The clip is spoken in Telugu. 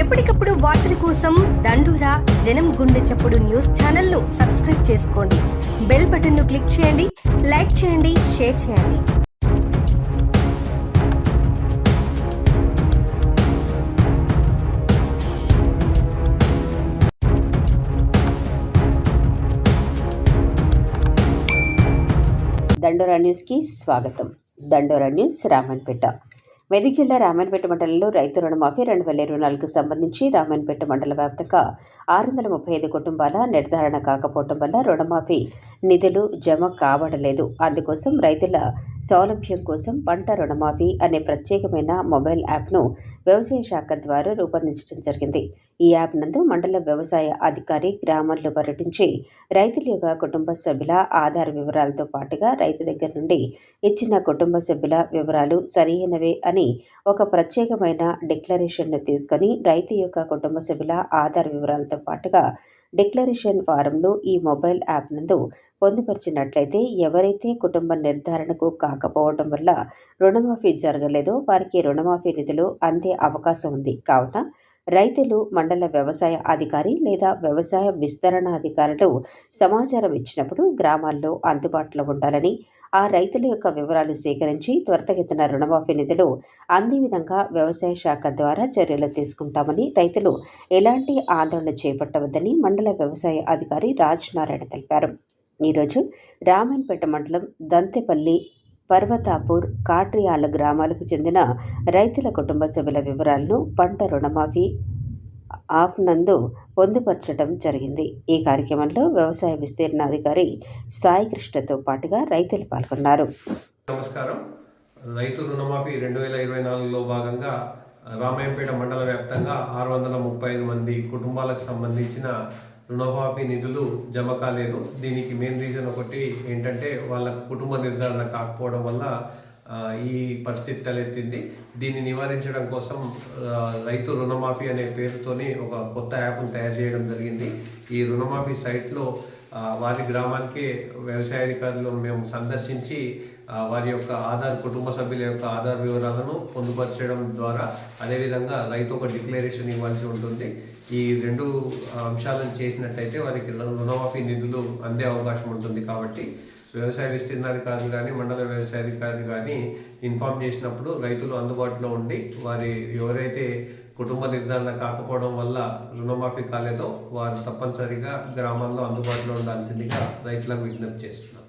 ఎప్పటికప్పుడు వార్తల కోసం దండూరా జనం గుండె చప్పుడు న్యూస్ ఛానల్ను సబ్స్క్రైబ్ చేసుకోండి. బెల్ బటన్ను క్లిక్ చేయండి లైక్ చేయండి షేర్ చేయండి. దండోరా న్యూస్కి స్వాగతం. దండోరా న్యూస్ రామన్పేట. మెదక్ జిల్లా రామాయణపేట మండలంలో రైతు రుణమాఫీ రెండు వేల ఇరవై నాలుగుకు సంబంధించి రామాయణపేట మండల వ్యాప్తంగా ఆరు వందల ముప్పై ఐదు కుటుంబాల నిర్ధారణ కాకపోవటం వల్ల రుణమాఫీ నిధులు జమ కావడలేదు. అందుకోసం రైతుల సౌలభ్యం కోసం పంట రుణమాఫీ అనే ప్రత్యేకమైన మొబైల్ యాప్ను వ్యవసాయ శాఖ ద్వారా రూపొందించడం జరిగింది. ఈ యాప్ నందు మండల వ్యవసాయ అధికారి గ్రామాల్లో పర్యటించి రైతుల యొక్క కుటుంబ సభ్యుల ఆధార్ వివరాలతో పాటుగా రైతు దగ్గర నుండి ఇచ్చిన కుటుంబ సభ్యుల వివరాలు సరైనవే అని ఒక ప్రత్యేకమైన డిక్లరేషన్ను తీసుకొని రైతు యొక్క కుటుంబ సభ్యుల ఆధార్ వివరాలతో పాటుగా డిక్లరేషన్ ఫారంలో ఈ మొబైల్ యాప్ నందు పొందుపరిచినట్లయితే ఎవరైతే కుటుంబ నిర్ధారణకు కాకపోవడం వల్ల రుణమాఫీ జరగలేదో వారికి రుణమాఫీ నిధులు అందే అవకాశం ఉంది. కావున రైతులు మండల వ్యవసాయ అధికారి లేదా వ్యవసాయ విస్తరణ అధికారులు సమాచారం ఇచ్చినప్పుడు గ్రామాల్లో అందుబాటులో ఉండాలని ఆ రైతుల యొక్క వివరాలు సేకరించి త్వరితగతిన రుణమాఫీ నిధులు అందే విధంగా వ్యవసాయ శాఖ ద్వారా చర్యలు తీసుకుంటామని రైతులు ఎలాంటి ఆందోళన చేపట్టవద్దని మండల వ్యవసాయ అధికారి రాజ్ నారాయణ తెలిపారు ఈరోజు రామాయణపేట మండలం దంతెపల్లి పర్వతాపూర్ కాట్రియాల గ్రామాలకు చెందిన రైతుల కుటుంబ సభ్యుల వివరాలను పంట రుణమాఫీ ఆఫ్ నందు పొందుపరచడం జరిగింది. ఈ కార్యక్రమంలో వ్యవసాయ విస్తీర్ణ అధికారి సాయి కృష్ణతో పాటుగా రైతులు పాల్గొన్నారు. నమస్కారం. రైతు రుణమాఫీ రెండు వేల ఇరవై నాలుగులో భాగంగా రామాయంపేట మండల వ్యాప్తంగా ఆరు వందల ముప్పై ఐదు మంది కుటుంబాలకు సంబంధించిన రుణమాఫీ నిధులు జమ కాలేదు. దీనికి మెయిన్ రీజన్ ఒకటి ఏంటంటే వాళ్ళ కుటుంబ నిర్ధారణ కాకపోవడం వల్ల ఈ పరిస్థితి తలెత్తింది. దీన్ని నివారించడం కోసం రైతు రుణమాఫీ అనే పేరుతోని ఒక కొత్త యాప్ను తయారు చేయడం జరిగింది. ఈ రుణమాఫీ సైట్లో వారి గ్రామానికే వ్యవసాయ అధికారులు మేము సందర్శించి వారి యొక్క ఆధార్ కుటుంబ సభ్యుల యొక్క ఆధార్ వివరాలను పొందుపరచడం ద్వారా అదేవిధంగా రైతు ఒక డిక్లరేషన్ ఇవ్వాల్సి ఉంటుంది. ఈ రెండు అంశాలను చేసినట్టయితే వారికి రుణమాఫీ నిధులు అందే అవకాశం ఉంటుంది కాబట్టి వ్యవసాయ విస్తీర్ణాధికారులు కానీ మండల వ్యవసాయ అధికారులు కానీ ఇన్ఫామ్ చేసినప్పుడు రైతులు అందుబాటులో ఉండి వారి ఎవరైతే కుటుంబ నిర్ధారణ కాకపోవడం వల్ల రుణమాఫీ కాలేదో వారు తప్పనిసరిగా గ్రామాల్లో అందుబాటులో ఉండాల్సిందిగా రైతులకు విజ్ఞప్తి చేస్తున్నారు